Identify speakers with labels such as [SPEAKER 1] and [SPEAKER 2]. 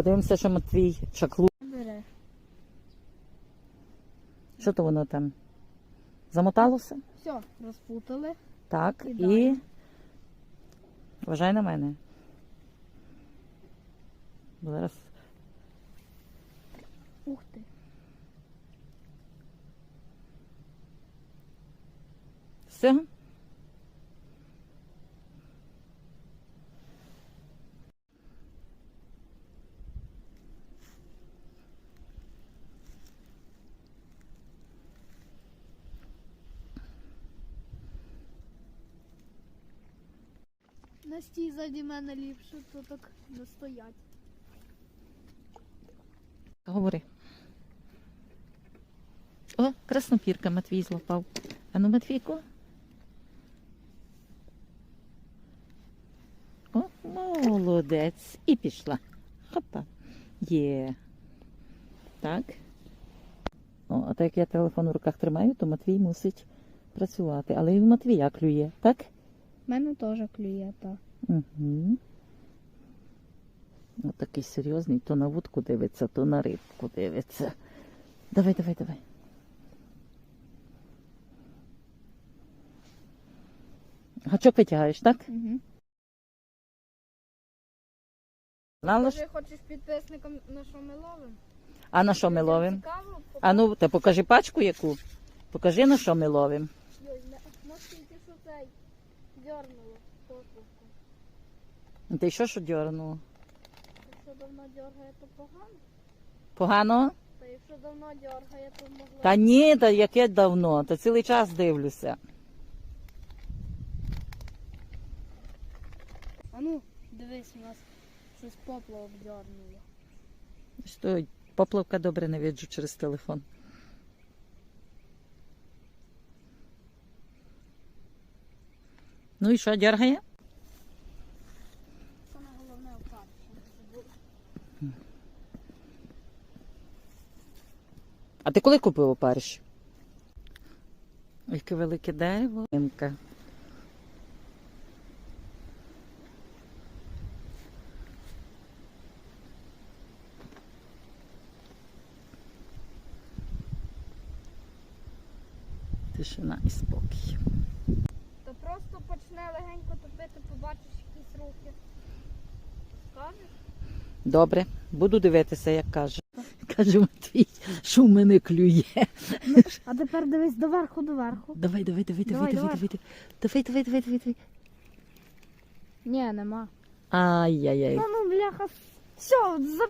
[SPEAKER 1] Подивимося, що Матвій чаклу.
[SPEAKER 2] Бере.
[SPEAKER 1] Що то воно там? Замоталося?
[SPEAKER 2] Все, розпутали.
[SPEAKER 1] Так, і
[SPEAKER 2] Кидаємо.
[SPEAKER 1] вважай на мене. Зараз
[SPEAKER 2] Ух ти.
[SPEAKER 1] все.
[SPEAKER 2] На стій ззаді мене ліпше, то так не стоять.
[SPEAKER 1] Говори. О, краснопірка Матвій злопав. А ну, Матвійко. О, молодець. І пішла. Хопа. Є. Так. О, а так як я телефон у руках тримаю, то Матвій мусить працювати. Але і в Матвія клює, так?
[SPEAKER 2] Мене теж клює, так.
[SPEAKER 1] Угу. Ось такий серйозний, то на вудку дивиться, то на рибку дивиться. Давай, давай, давай. Гачок витягаєш, так?
[SPEAKER 2] Угу.
[SPEAKER 1] Знала ж?
[SPEAKER 2] Може, хочеш підписникам на що ми ловимо?
[SPEAKER 1] А на що ми ловимо?
[SPEAKER 2] Цікаво,
[SPEAKER 1] А ну, ти покажи пачку яку. Покажи, на що ми ловимо.
[SPEAKER 2] Йой, не- наскільки що цей дьорнуло покупку.
[SPEAKER 1] Ти що що дьорнуло?
[SPEAKER 2] Якщо давно дьоргає, то погано.
[SPEAKER 1] Погано?
[SPEAKER 2] Та якщо давно дьоргає, то можливо.
[SPEAKER 1] Та ні, та яке давно, та цілий час дивлюся.
[SPEAKER 2] А ну, дивись, у нас щось попло обдьорнуло.
[SPEAKER 1] Що, поплавка добре не виджу через телефон. Ну і що, дергає?
[SPEAKER 2] Саме головне забули.
[SPEAKER 1] А ти коли купив опариш? Яке велике дерево. Тишина і спокій.
[SPEAKER 2] Почне легенько топити, побачиш якісь рухи. Скажеш?
[SPEAKER 1] Добре, буду дивитися, як каже. Каже Матвій, що в мене клює.
[SPEAKER 2] А тепер дивись доверху, доверху.
[SPEAKER 1] Давай, давай,
[SPEAKER 2] давай,
[SPEAKER 1] Давай, давай,
[SPEAKER 2] давай,
[SPEAKER 1] давай. давай, давай, давай, давай, давай.
[SPEAKER 2] Ні, нема.
[SPEAKER 1] Ай-яй-яй.
[SPEAKER 2] Та ну, бляха. Все,